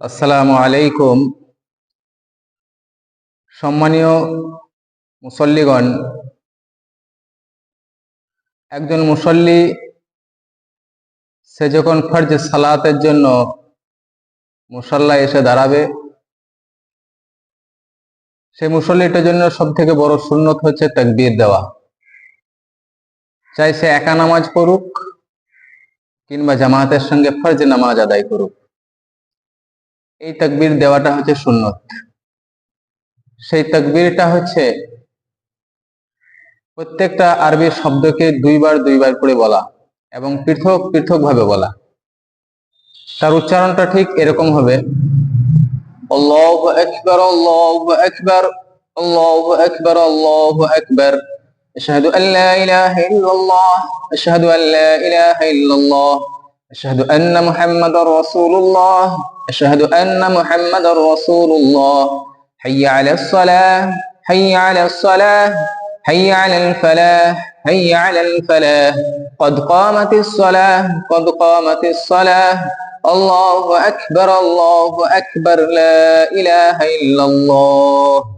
আসসালামু আলাইকুম। সম্মানীয় মুসল্লিগণ, একজন মুসল্লি সে যখন ফরজ সালাতের জন্য মুসল্লা এসে দাঁড়াবে, সে মুসল্লিটার জন্য সব থেকে বড় সুন্নত হচ্ছে তাকবীর দেওয়া। চাই সে একা নামাজ পড়ুক কিংবা জামাতের সঙ্গে ফরজ নামাজ আদায় করুক। এই তাকবীর দেওয়াটা হচ্ছে সুন্নত সেই তাকবীরটা হচ্ছে প্রত্যেকটা আরবি শব্দকে দুইবার দুইবার করে বলা এবং পৃথক পৃথক ভাবে বলা তার উচ্চারণটা ঠিক এরকম হবে আল্লাহু আকবার আল্লাহু আকবার আল্লাহু আকবার আল্লাহু আকবার أشهد أن لا إله إلا الله أشهد أن لا إله إلا الله أشهد أن محمد رسول الله أشهد أن محمد رسول الله حي على الصلاة. حي على الصلاة. حي على الفلاح. حي على الفلاح. قد قامت الصلاة. قد قامت الصلاة. الله أكبر. الله أكبر. لا إله إلا الله.